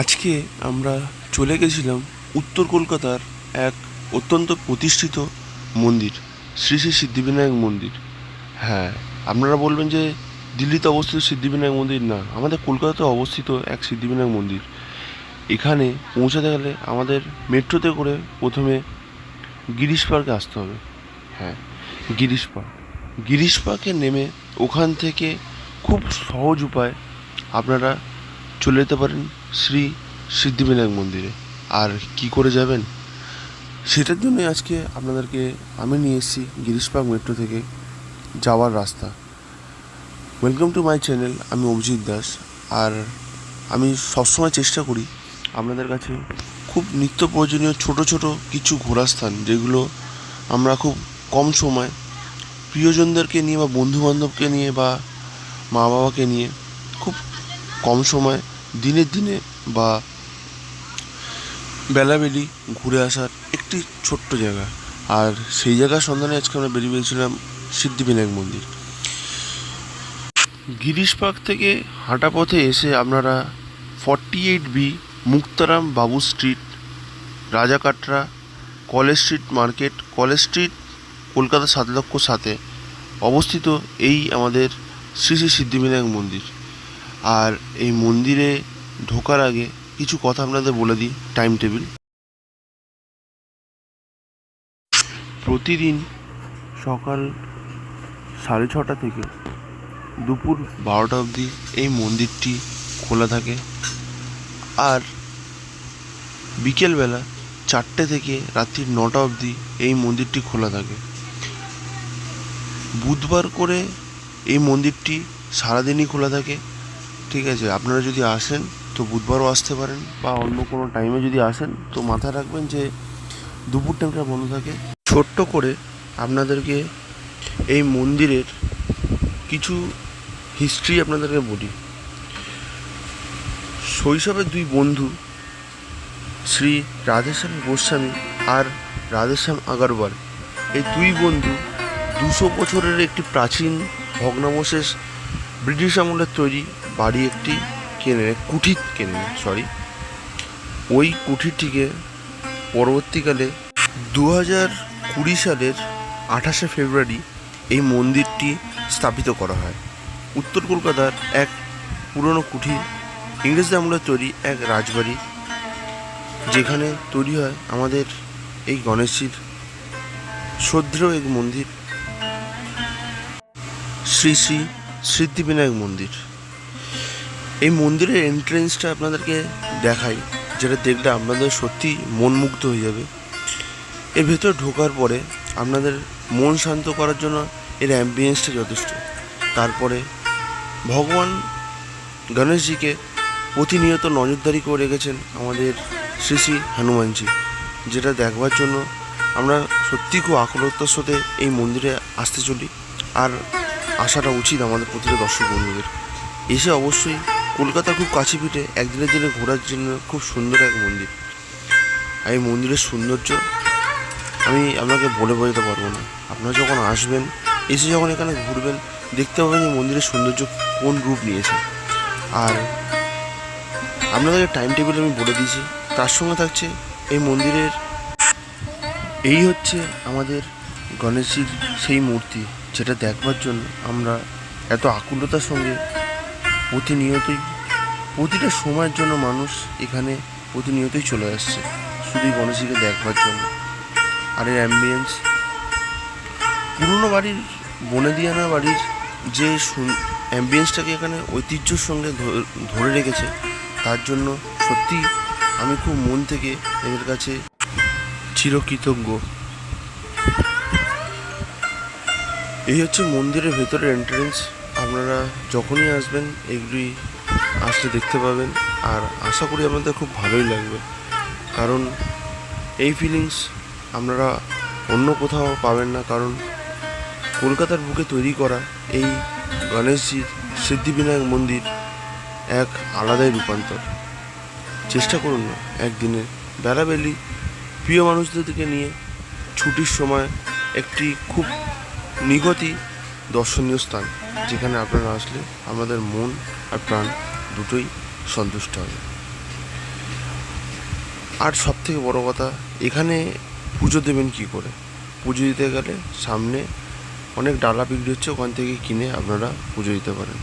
আজকে আমরা চলে গেছিলাম উত্তর কলকাতার এক অত্যন্ত প্রতিষ্ঠিত মন্দির, শ্রী শ্রী সিদ্ধিবিনায়ক মন্দির। হ্যাঁ আপনারা বলবেন যে দিল্লিতে অবস্থিত সিদ্ধিবিনায়ক মন্দির না, আমাদের কলকাতাতে অবস্থিত এক সিদ্ধিবিনায়ক মন্দির। এখানে পৌঁছাতে গেলে আমাদের মেট্রোতে করে প্রথমে গিরিশ পার্কে আসতে হবে। হ্যাঁ গিরিশ পার্ক। গিরিশ পার্কে নেমে ওখান থেকে খুব সহজ উপায় আপনারা চলে যেতে পারেন শ্রী সিদ্ধিবিনায়ক মন্দিরে। আর কি করে যাবেন? সেটার জন্য আজকে আপনাদেরকে আমি নিয়ে এসেছি গিরিশ পার্ক মেট্রো থেকে যাওয়ার রাস্তা। ওয়েলকাম টু মাই চ্যানেল আমি অভিজিৎ দাস। আর আমি সবসময় চেষ্টা করি আপনাদের কাছে খুব নিত্য প্রয়োজনীয় ছোট ছোট কিছু ঘোরার স্থান, যেগুলো আমরা খুব কম সময় প্রিয়জনদেরকে নিয়ে বা বন্ধু বান্ধবকে নিয়ে বা মা বাবাকে নিয়ে খুব কম সময় দিনের দিনে বা বেলাবেলি ঘুরে আসার একটি ছোট্ট জায়গা। আর সেই জায়গার সন্ধানে আজকে আমরা বেরিয়ে পেয়েছিলাম সিদ্ধিবিনায়ক মন্দির। গিরিশ পার্ক থেকে হাঁটা পথে এসে আপনারা forty eight B Muktaram Babu Street, Rajakatra, College Street Market, College Street Kolkata সাত লক্ষ সাতে অবস্থিত এই আমাদের শ্রী শ্রী সিদ্ধিবিনায়ক মন্দির। আর এই মন্দিরে ঢোকার আগে কিছু কথা আপনাদের বলে দিই টাইম টেবিল প্রতিদিন সকাল সাড়ে ছটা থেকে দুপুর বারোটা অবধি এই মন্দিরটি খোলা থাকে। আর বিকেলবেলা চারটে থেকে রাত্রি নটা অবধি এই মন্দিরটি খোলা থাকে। বুধবার করে এই মন্দিরটি সারাদিনই খোলা থাকে। ঠিক আছে, আপনারা যদি আসেন তো বুধবারও আসতে পারেন বা অন্য কোনো টাইমে যদি আসেন তো মাথায় রাখবেন যে দুপুর টাইমটা বন্ধ থাকে। ছোট্ট করে আপনাদেরকে এই মন্দিরের কিছু হিস্ট্রি আপনাদেরকে বলি। শৈশবের দুই বন্ধু শ্রী রাধেশ্যাম গোস্বামী আর রাধেশ্যাম আগরওয়াল। এই দুই বন্ধু দুশো বছরের একটি প্রাচীন ভগ্নাবশেষ ব্রিটিশ আমলের তৈরি বাড়ি একটি কেনে কুঠির কেনে সরি ওই কুঠিরটিকে পরবর্তীকালে দু হাজার কুড়ি সালের আঠাশে ফেব্রুয়ারি এই মন্দিরটি স্থাপিত করা হয়। উত্তর কলকাতার এক পুরনো কুঠির ইংরেজদের আমলের তৈরি এক রাজবাড়ি, যেখানে তৈরি হয় আমাদের এই গণেশজির শ্রদ্ধেয় এক মন্দির, শ্রী শ্রী সিদ্ধিবিনায়ক মন্দির। এই মন্দিরের এন্ট্রেন্সটা আপনাদেরকে দেখাই, যেটা দেখলে আপনাদের সত্যি মন মুগ্ধ হয়ে যাবে। এর ভেতর ঢোকার পরে আপনাদের মন শান্ত করার জন্য এর অ্যাম্বিয়েন্সটা যথেষ্ট। তারপরে ভগবান গণেশজিকে প্রতিনিয়ত নজরদারি করে রেখেছেন আমাদের শ্রী শ্রী হনুমানজি, যেটা দেখবার জন্য আমরা সত্যি খুব আকুলতার সাথে এই মন্দিরে আসতে চলি। আর আসাটা উচিত আমাদের প্রতিটা দর্শক বন্ধুদের। এসে অবশ্যই কলকাতা খুব কাছে পিঠে, একদিনের দিনে ঘোরার জন্য খুব সুন্দর এক মন্দির। আর এই মন্দিরের সৌন্দর্য, আমি আপনাকে বলে বোঝাতে পারব না। আপনারা যখন আসবেন, এসে যখন এখানে ঘুরবেন, দেখতে পাবেন এই মন্দিরের সৌন্দর্য কোন রূপ নিয়েছে। আর আপনাদেরকে টাইম টেবিল আমি বলে দিয়েছি, তার সঙ্গে থাকছে এই মন্দিরের, এই হচ্ছে আমাদের গণেশজির সেই মূর্তি, যেটা দেখবার জন্য আমরা এত আকুলতার সঙ্গে প্রতিনিয়তই, প্রতিটা সময়ের জন্য মানুষ এখানে প্রতিনিয়তই চলে আসছে। শুধুই গণেশজিকে দেখবার জন্য। আর এর অ্যাম্বিয়েন্স পুরনো বাড়ির, বনেদিয়ানা বাড়ির যে অ্যাম্বিয়েন্সটাকে এখানে ঐতিহ্যর সঙ্গে ধরে রেখেছে, তার জন্য সত্যি আমি খুব মন থেকে এদের কাছে চিরকৃতজ্ঞ। এই হচ্ছে মন্দিরের ভেতরের এন্ট্রেন্স আপনারা যখনই আসবেন, এগুলি আসলে দেখতে পাবেন। আর আশা করি আপনাদের খুব ভালোই লাগবে। কারণ এই ফিলিংস আপনারা অন্য কোথাও পাবেন না। কারণ কলকাতার বুকে তৈরি করা এই গণেশজির সিদ্ধিবিনায়ক মন্দির এক আলাদাই রূপান্তর। চেষ্টা করুন না একদিনে। বেলাবেলি প্রিয় মানুষদেরকে নিয়ে ছুটির সময় একটি খুব নিগতি দর্শনীয় স্থান। যেখানে আপনারা আসলে আমাদের মন আর প্রাণ দুটোই সন্তুষ্ট হবে। আর সব থেকে বড়ো কথা, এখানে পুজো দেবেন কি করে? পুজো দিতে গেলে সামনে অনেক ডালা বিক্রি হচ্ছে, ওখান থেকে কিনে আপনারা পুজো দিতে পারেন।